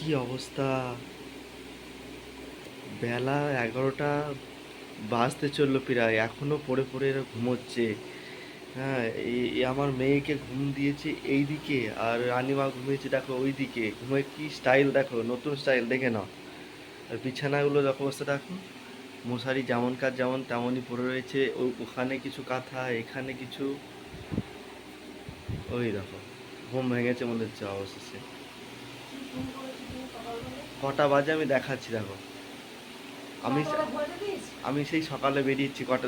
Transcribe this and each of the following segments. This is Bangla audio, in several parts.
কি অবস্থা? বেলা এগারোটা বাজতে চলল প্রায়, এখনও পড়ে পড়ে এরা ঘুমোচ্ছে। হ্যাঁ আমার মেয়েকে ঘুম দিয়েছে এই দিকে আর রানিমা ঘুমিয়েছে দেখো ওই দিকে ঘুমে কি স্টাইল দেখো, নতুন স্টাইল দেখে নাও। আর বিছানাগুলো দেখো অবস্থা দেখো, মশারি যেমন কাজ যেমন তেমনই পড়ে রয়েছে ওখানে কিছু কাঁথা, এখানে কিছু ওই দেখো, ঘুম ভেঙেছে মনে হচ্ছে অবশেষে। কটা বাজে আমি দেখাচ্ছি দেখো। আমি আমি সেই সকালে বেরিয়েছি কটা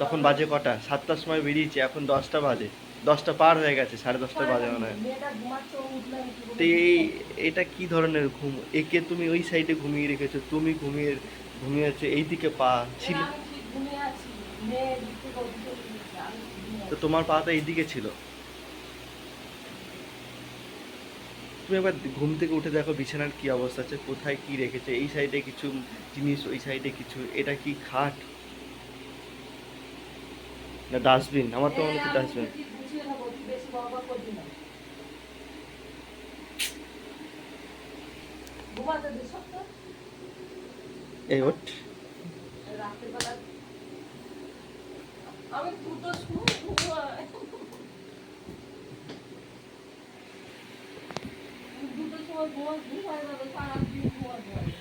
তখন বাজে কটা? সাতটার সময় বেরিয়েছি এখন দশটা বাজে। দশটা পার হয়ে গেছে সাড়ে দশটা বাজে মনে হয়। তো এই এটা কি ধরনের ঘুম? একে তুমি ওই সাইডে ঘুমিয়ে রেখেছো তুমি ঘুমিয়ে ঘুমিয়েছো এইদিকে পা ছিল? তো তোমার পা তো এইদিকে ছিল? তুমি একবার ঘুম থেকে উঠে দেখো বিছানার কি অবস্থা আছে, কোথায় কি রেখেছে, এই সাইডে কিছু জিনিস, ওই সাইডে কিছু, এটা কি খাট? না ডাস্টবিন আমার তো মনে হচ্ছে ডাস্টবিন এই ওঠ। আমি দুটো সময় ঘুমাই দুটো সময় ঘুমা ঘুমাই যাবে সারাদিন ঘুমাতে হবে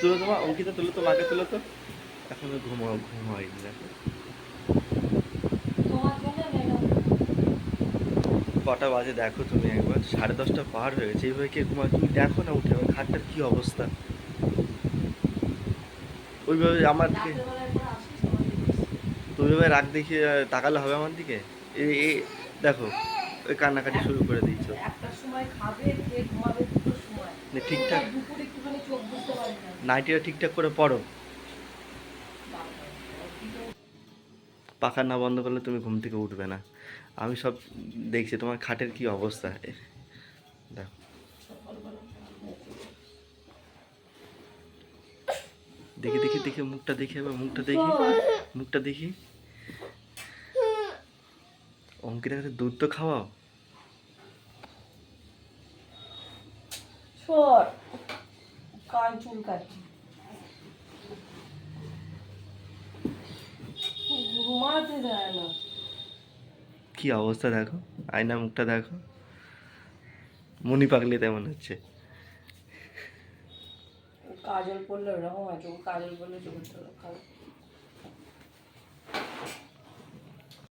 তুলো তোমার অঙ্কিতা, তুলো তো, মাকে তুলো তো। এখনও ঘুমাও ঘুম হয়নি তোমার কটা বাজে দেখো তুমি একবার, সাড়ে দশটা পার হয়ে গেছে। এইভাবে কে ঘুমায়? তুমি দেখো না উঠে, আমার খাটটার কি অবস্থা? ওইভাবে আমার দিকে রাত্রেবেলায় করে আসিস তোমার দিকে। তো ওইভাবে রাগ দেখিয়ে তাকালে হবে আমার দিকে? এই দেখো ওই কান্নাকাটি শুরু করে দিয়েছ। একটার সময় খাবে খেয়ে ঘুমাবে দুটোর সময়। না, ঠিকঠাক নাইটিটা ঠিকঠাক করে পড়ো। পাখা না বন্ধ করলে তুমি ঘুম থেকে উঠবে না। আমি সব দেখছি তোমার খাটের কি অবস্থা? দেখো দেখি দেখি দেখি মুখটা দেখি মুখটা দেখি। মুখটা দেখি। অঙ্কিতা কাছে দুধ তো খাওয়াও। সর কান চুল কাটছি ঘুমাতে দেয় না। কি অবস্থা দেখো? আয়না মুখটা দেখো? মনি পাগলি তেমন হচ্ছে। কাজল পড়লে ওরকম আছে কাজল পড়লে চোখের তলা খারাপ